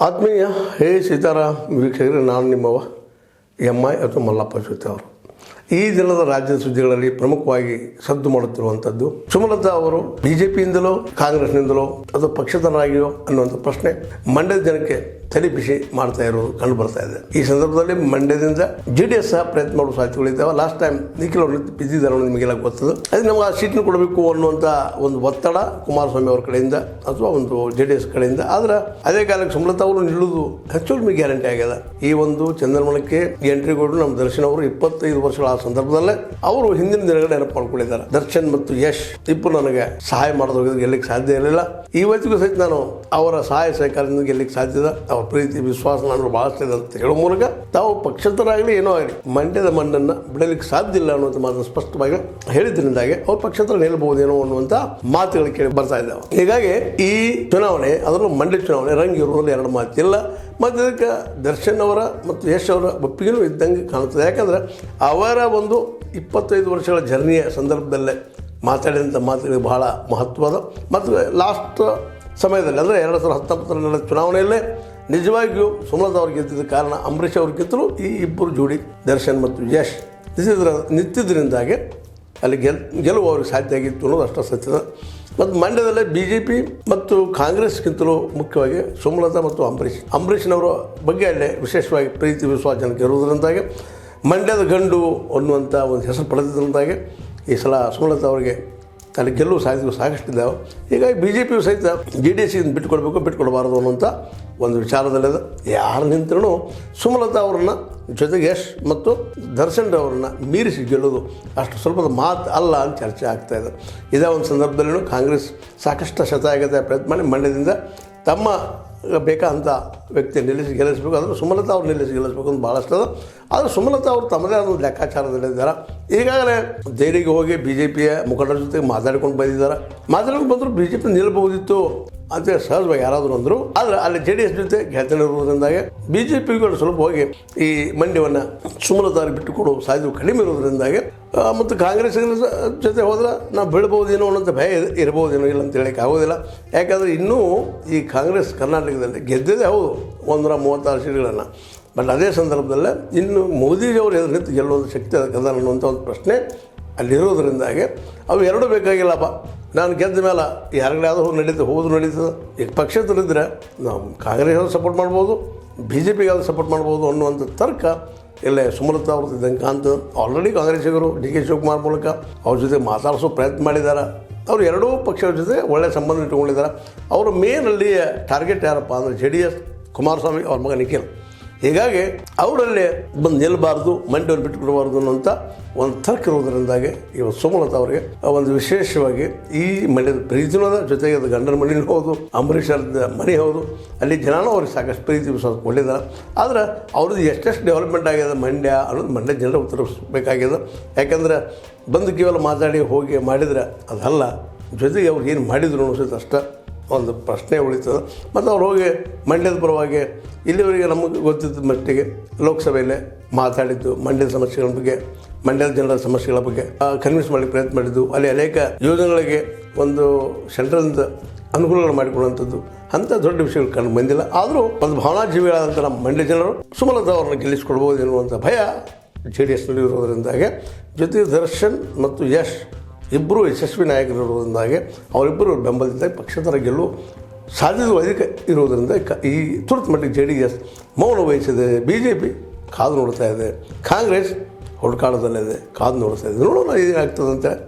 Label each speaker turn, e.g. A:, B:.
A: ಆತ್ಮೀಯ ಹೇ ಸೀತಾರಾಮ್ ವೀಕ್ಷಕರೇ ನಾನು ನಿಮ್ಮವ ಎಂ ಐ ಅಥವಾ ಮಲ್ಲಪ್ಪ ಜೊತೆ ಅವರು ಈ ದಿನದ ರಾಜ್ಯದ ಸುದ್ದಿಗಳಲ್ಲಿ ಪ್ರಮುಖವಾಗಿ ಸದ್ದು ಮಾಡುತ್ತಿರುವಂಥದ್ದು ಸುಮಲತಾ ಅವರು ಬಿಜೆಪಿಯಿಂದಲೋ, ಕಾಂಗ್ರೆಸ್ನಿಂದಲೋ ಅಥವಾ ಪಕ್ಷೇತರರಾಗಿಯೋ ಅನ್ನುವಂಥ ಪ್ರಶ್ನೆ ಮಂಡ್ಯದ ಜನಕ್ಕೆ ತಲೆ ಬಿಸಿ ಮಾಡ್ತಾ ಇರೋದು ಕಂಡು ಬರ್ತಾ ಇದೆ. ಈ ಸಂದರ್ಭದಲ್ಲಿ ಮಂಡ್ಯದಿಂದ ಜೆ ಡಿ ಎಸ್ ಸಹ ಪ್ರಯತ್ನ ಮಾಡುವ ಸಾಧ್ಯತೆಗಳಿದ್ದಾವೆ ಲಾಸ್ಟ್ ಟೈಮ್ ನಿಖಿಲ್ ಅವರು ಬಿದ್ದಿದ್ದಾರೆ ನಿಮಗೆಲ್ಲ ಗೊತ್ತದು. ಅದು ನಮಗೆ ಆ ಸೀಟ್ನ ಕೊಡಬೇಕು ಅನ್ನುವಂಥ ಒಂದು ಒತ್ತಡ ಕುಮಾರಸ್ವಾಮಿ ಅವರ ಕಡೆಯಿಂದ ಅಥವಾ ಒಂದು ಜೆ ಡಿ ಎಸ್ ಕಡೆಯಿಂದ. ಆದ್ರೆ ಅದೇ ಕಾಲಕ್ಕೆ ಸುಮಲತಾ ಅವರು ನಿಲ್ಲುವುದು ಹೆಚ್ಚು ಗ್ಯಾರಂಟಿ ಆಗ್ಯದ. ಈ ಒಂದು ಚಂದ್ರಮಣಕ್ಕೆ ಎಂಟ್ರಿ ಕೊಟ್ಟು ನಮ್ಮ ದರ್ಶನ್ ಅವರು ಇಪ್ಪತ್ತೈದು ವರ್ಷಗಳ ಸಂದರ್ಭದಲ್ಲೇ ಅವರು ಹಿಂದಿನ ದಿನಗಳ ನೆನಪು ಮಾಡ್ಕೊಂಡಿದ್ದಾರೆ. ದರ್ಶನ್ ಮತ್ತು ಯಶ್ ಇಬ್ಬರು ನನಗೆ ಸಹಾಯ ಮಾಡಿದ್ರು. ಗೆಲ್ಲಕ್ಕೆ ಸಾಧ್ಯ ಇರಲಿಲ್ಲ. ಇವತ್ತಿಗೂ ಸಹಿತ ನಾನು ಅವರ ಸಹಾಯ ಸಹಕಾರದಿಂದ ಗೆಲ್ಲಕ್ಕೆ ಸಾಧ್ಯದ ಅವರ ಪ್ರೀತಿ, ವಿಶ್ವಾಸ ನಾನು ಭಾಳಿಸ್ತಿದೆ ಅಂತ ಹೇಳೋ ಮೂಲಕ ತಾವು ಪಕ್ಷೇತರಾಗಲಿ ಏನೋ ಆಗಲಿ, ಮಂಡ್ಯದ ಮಣ್ಣನ್ನು ಬಿಡಲಿಕ್ಕೆ ಸಾಧ್ಯ ಇಲ್ಲ ಅನ್ನುವಂಥ ಮಾತನ್ನು ಸ್ಪಷ್ಟವಾಗಿ ಹೇಳಿದ್ರಿಂದಾಗಿ ಅವ್ರು ಪಕ್ಷೇತರ ನಿಲ್ಬಹುದೇನೋ ಅನ್ನುವಂಥ ಮಾತುಗಳು ಕೇಳಿ ಬರ್ತಾ ಇದ್ದಾವೆ. ಹೀಗಾಗಿ ಈ ಚುನಾವಣೆ, ಅದರಲ್ಲೂ ಮಂಡ್ಯ ಚುನಾವಣೆ, ರಂಗ್ ಇರುವುದರಲ್ಲಿ ಎರಡು ಮಾತಿಲ್ಲ. ಮತ್ತು ದರ್ಶನ್ ಅವರ ಮತ್ತು ಯಶ್ ಅವರ ಒಪ್ಪಿಗೆನೂ ಇದ್ದಂಗೆ ಕಾಣುತ್ತದೆ. ಯಾಕಂದ್ರೆ ಅವರ ಒಂದು ಇಪ್ಪತ್ತೈದು ವರ್ಷಗಳ ಜರ್ನಿಯ ಸಂದರ್ಭದಲ್ಲೇ ಮಾತಾಡಿದಂಥ ಮಾತುಗಳಿಗೆ ಬಹಳ ಮಹತ್ವದ ಮತ್ತು ಲಾಸ್ಟ್ ಸಮಯದಲ್ಲಿ, ಅಂದರೆ ಎರಡು ಸಾವಿರದ ಹತ್ತೊಂಬತ್ತರ ನಡೆದ ಚುನಾವಣೆಯಲ್ಲೇ ನಿಜವಾಗಿಯೂ ಸುಮಲತಾ ಅವ್ರು ಗೆದ್ದಿದ್ದ ಕಾರಣ ಅಂಬರೀಷ್ ಅವ್ರಿಗಿಂತಲೂ ಈ ಇಬ್ಬರು ಜೋಡಿ ದರ್ಶನ್ ಮತ್ತು ಯಶ್ ನಿಂತಿದ್ದರಿಂದಾಗೆ ಅಲ್ಲಿ ಗೆಲ್ ಗೆಲುವು ಅವ್ರಿಗೆ ಸಾಧ್ಯ ಆಗಿತ್ತು ಅನ್ನೋದು ಅಷ್ಟ ಸತ್ಯದ. ಮತ್ತು ಮಂಡ್ಯದಲ್ಲೇ ಬಿ ಜೆ ಪಿ ಮತ್ತು ಕಾಂಗ್ರೆಸ್ಗಿಂತಲೂ ಮುಖ್ಯವಾಗಿ ಸುಮಲತಾ ಮತ್ತು ಅಂಬರೀಷ್. ಅಂಬರೀಷ್ನವರ ಬಗ್ಗೆ ಅಲ್ಲೇ ವಿಶೇಷವಾಗಿ ಪ್ರೀತಿ ವಿಶ್ವಾಸ ಜನಕ್ಕೆ ಇರುವುದರಿಂದಾಗಿ ಮಂಡ್ಯದ ಗಂಡು ಅನ್ನುವಂಥ ಒಂದು ಹೆಸರು ಪಡೆದಿದ್ದರಿಂದಾಗಿ ಈ ಸಲ ಸುಮಲತಾ ಅವರಿಗೆ ಅಲ್ಲಿ ಗೆಲ್ಲುವ ಸಾಧ್ಯತೆಗಳು ಸಾಕಷ್ಟಿದ್ದಾವೆ ಹೀಗಾಗಿ ಬಿ ಜೆ ಪಿಯು ಸಹಿತ ಜಿ ಡಿ ಸಿಯಿಂದ ಬಿಟ್ಟುಕೊಡ್ಬೇಕು, ಬಿಟ್ಟುಕೊಡಬಾರದು ಅನ್ನುವಂಥ ಒಂದು ವಿಚಾರದಲ್ಲಿದೆ. ಯಾರು ನಿಂತರೂ ಸುಮಲತಾ ಅವರನ್ನ ಜೊತೆಗೆ ಯಶ್ ಮತ್ತು ದರ್ಶನ್ ರವರನ್ನ ಮೀರಿಸಿ ಗೆಲ್ಲೋದು ಅಷ್ಟು ಸ್ವಲ್ಪದ ಮಾತು ಅಲ್ಲ ಅಂತ ಚರ್ಚೆ ಆಗ್ತಾ ಇದೆ. ಇದೇ ಒಂದು ಸಂದರ್ಭದಲ್ಲೂ ಕಾಂಗ್ರೆಸ್ ಸಾಕಷ್ಟು ಶತಾಯಗತ ಪ್ರಯತ್ನ ಮಾಡಿ ಮಂಡ್ಯದಿಂದ ತಮ್ಮ ಬೇಕಾದಂಥ ವ್ಯಕ್ತಿ ನಿಲ್ಲಿಸಿ ಗೆಲ್ಲಿಸಬೇಕು. ಅಂದರೆ ಸುಮಲತಾ ಅವ್ರು ನಿಲ್ಲಿಸಿ ಗೆಲ್ಲಿಸಬೇಕು ಅಂತ ಭಾಳಷ್ಟು ಅದ ಆದರೆ ಸುಮಲತಾ ಅವರು ತಮ್ಮದೇ ಆದ ಒಂದು ಲೆಕ್ಕಾಚಾರದಲ್ಲಿದ್ದಾರೆ ಈಗಾಗಲೇ ದೆಹಲಿಗೆ ಹೋಗಿ ಬಿ ಜೆ ಪಿಯ ಮುಖಂಡರ ಜೊತೆ ಮಾತಾಡ್ಕೊಂಡು ಬಂದಿದ್ದಾರೆ. ಮಾತಾಡ್ಕೊಂಡು ಬಂದರೂ ಬಿ ಜೆ ಪಿ ನಿಲ್ಬಹುದಿತ್ತು ಅಂತ ಸಹಜವಾಗಿ ಯಾರಾದರೂ ಅಂದರು, ಆದರೆ ಅಲ್ಲಿ ಜೆ ಡಿ ಎಸ್ ಜೊತೆ ಗೆದ್ದಲು ಇರುವುದರಿಂದಾಗೆ ಬಿ ಜೆ ಪಿಗಳು ಸ್ವಲ್ಪ ಹೋಗಿ ಈ ಮಂಡ್ಯವನ್ನು ಸುಮಲತಾರಿಗೆ ಬಿಟ್ಟುಕೊಡು ಸಾಧ್ಯತೆ ಕಡಿಮೆ ಇರೋದ್ರಿಂದಾಗೆ ಮತ್ತು ಕಾಂಗ್ರೆಸ್ ಜೊತೆ ಹೋದ್ರೆ ನಾವು ಬೀಳ್ಬೋದೇನೋ ಅನ್ನೋಂಥ ಭಯ ಇರ್- ಇರ್ಬೋದೇನೋ ಇಲ್ಲ ಅಂತ ಹೇಳಕ್ಕೆ ಆಗೋದಿಲ್ಲ. ಯಾಕಂದರೆ ಇನ್ನೂ ಈ ಕಾಂಗ್ರೆಸ್ ಕರ್ನಾಟಕದಲ್ಲಿ ಗೆದ್ದಿದೆ ಹೌದು, ಒಂದರ ಮೂವತ್ತಾರು ಸೀಟ್ಗಳನ್ನು. ಬಟ್ ಅದೇ ಸಂದರ್ಭದಲ್ಲೇ ಇನ್ನು ಮೋದಿಜಿಯವರು ಎದುರು ನಿಂತು ಗೆಲ್ಲುವಂಥ ಶಕ್ತಿ ಅದಕ್ಕೆ ಅನ್ನುವಂಥ ಒಂದು ಪ್ರಶ್ನೆ ಅಲ್ಲಿರೋದ್ರಿಂದಾಗೆ ಅವು ಎರಡೂ ಬೇಕಾಗಿಲ್ಲಪ್ಪ ನಾನು ಗೆದ್ದ ಮೇಲೆ ಯಾರಿಗಾದ್ರೂ ಹೋಗಿ ನಡೀತದೆ ಹೋದ್ರು ನಡೀತದೆ ಈಗ ಪಕ್ಷೇತರಿದ್ದರೆ ನಾವು ಕಾಂಗ್ರೆಸ್ ಸಪೋರ್ಟ್ ಮಾಡ್ಬೋದು ಬಿ ಜೆ ಪಿಗೆ ಸಪೋರ್ಟ್ ಮಾಡ್ಬೋದು ಅನ್ನುವಂಥ ತರ್ಕ ಇಲ್ಲೇ ಸುಮಲತಾ ಅವ್ರದ್ದು ಇದ್ದಂಗೆ ಕಾಣ್ತದೆ. ಆಲ್ರೆಡಿ ಕಾಂಗ್ರೆಸ್ಸಿಗರು ಡಿ ಕೆ ಶಿವಕುಮಾರ್ ಮೂಲಕ ಅವ್ರ ಜೊತೆ ಮಾತಾಡಿಸೋ ಪ್ರಯತ್ನ ಮಾಡಿದ್ದಾರೆ. ಅವರು ಎರಡೂ ಪಕ್ಷಗಳ ಜೊತೆ ಒಳ್ಳೆಯ ಸಂಬಂಧ ಇಟ್ಟುಕೊಂಡಿದ್ದಾರೆ. ಅವರು ಮೇನಲ್ಲಿ ಟಾರ್ಗೆಟ್ ಯಾರಪ್ಪ ಅಂದರೆ ಜೆ ಡಿ ಎಸ್ ಕುಮಾರಸ್ವಾಮಿ ಅವ್ರ ಮಗ ನಿಖಿಲ್. ಹೀಗಾಗಿ ಅವರಲ್ಲಿ ಬಂದು ನಿಲ್ಲಬಾರ್ದು ಮಂಡ್ಯವ್ರು ಬಿಟ್ಟುಕೊಡಬಾರ್ದು ಅನ್ನೋಂಥ ಒಂದು ತರ್ಕ ಇರೋದರಿಂದಾಗಿ ಇವತ್ತು ಸುಮಲತಾ ಅವರಿಗೆ ಒಂದು ವಿಶೇಷವಾಗಿ ಈ ಮಂಡ್ಯದ ಪ್ರೀತಿನೂ ಜೊತೆಗೆ ಅದು ಗಂಡನ ಮನೆಯೂ ಹೌದು, ಅಂಬರೀಷ್ ಮನೆ ಹೌದು, ಅಲ್ಲಿ ಜನನೂ ಅವ್ರಿಗೆ ಸಾಕಷ್ಟು ಪ್ರೀತಿ ವಿಶ್ವಾಸ ಕೊಟ್ಟಿದ್ದಾರೆ ಆದ್ರೆ ಅವ್ರದ್ದು ಎಷ್ಟೆಷ್ಟು ಡೆವಲಪ್ಮೆಂಟ್ ಆಗ್ಯದ ಮಂಡ್ಯ ಅನ್ನೋದು ಮಂಡ್ಯ ಜನರ ಉತ್ತರಿಸಬೇಕಾಗ್ಯದ ಯಾಕಂದ್ರೆ ಬಂದು ಕೇವಲ ಮಾತಾಡಿ ಹೋಗಿ ಮಾಡಿದರೆ ಅದಲ್ಲ, ಜೊತೆಗೆ ಅವ್ರು ಏನು ಮಾಡಿದ್ರು ಅನ್ನಿಸುತ್ತೆ ಅಷ್ಟೇ. ಒಂದು ಪ್ರಶ್ನೆ ಉಳಿತದೆ. ಮತ್ತು ಅವ್ರು ಹೋಗಿ ಮಂಡ್ಯದ ಪರವಾಗಿ ಇಲ್ಲಿವರೆಗೆ ನಮಗೆ ಗೊತ್ತಿದ್ದ ಮಟ್ಟಿಗೆ ಲೋಕಸಭೆಯಲ್ಲೇ ಮಾತಾಡಿದ್ದು, ಮಂಡ್ಯದ ಸಮಸ್ಯೆಗಳ ಬಗ್ಗೆ, ಮಂಡ್ಯದ ಜನರ ಸಮಸ್ಯೆಗಳ ಬಗ್ಗೆ ಕನ್ವಿನ್ಸ್ ಮಾಡಲಿಕ್ಕೆ ಪ್ರಯತ್ನ ಮಾಡಿದ್ದು. ಅಲ್ಲಿ ಅನೇಕ ಯೋಜನೆಗಳಿಗೆ ಒಂದು ಸೆಂಟ್ರಲ್ನಿಂದ ಅನುಕೂಲಗಳು ಮಾಡಿಕೊಡುವಂಥದ್ದು. ಅಂಥ ದೊಡ್ಡ ವಿಷಯಗಳು ಕಂಡು ಬಂದಿಲ್ಲ. ಆದರೂ ಒಂದು ಭಾವನಾಜೀವಿಗಳಾದಂಥ ನಮ್ಮ ಮಂಡ್ಯ ಜನರು ಸುಮಲತಾ ಅವ್ರನ್ನ ಗೆಲ್ಲಿಸ್ಕೊಡ್ಬೋದು ಎನ್ನುವಂಥ ಭಯ ಜೆ ಡಿ ಎಸ್ನಲ್ಲಿ ಇರೋದರಿಂದಾಗೆ ಜೊತೆಗೆ ದರ್ಶನ್ ಮತ್ತು ಯಶ್ ಇಬ್ಬರು ಯಶಸ್ವಿ ನಾಯಕರಿರುವುದರಿಂದಾಗಿ ಅವರಿಬ್ಬರು ಬೆಂಬಲದಿಂದ ಪಕ್ಷೇತರ ಗೆಲುವು ಸಾಧ್ಯತೆ ಅಧಿಕ ಇರುವುದರಿಂದ ಕ- ಈ ತುರ್ತು ಮಟ್ಟಿಗೆ ಜೆ ಡಿ ಎಸ್ ಮೌನ ವಹಿಸಿದೆ. ಬಿ ಜೆ ಪಿ ಕಾದು ನೋಡ್ತಾ ಇದೆ. ಕಾಂಗ್ರೆಸ್ ಹುಡುಕಾಟದಲ್ಲಿದೆ. ಕಾದು ನೋಡ್ತಾ ಇದೆ. ನೋಡೋಣ ಏನಾಗ್ತದಂತೆ.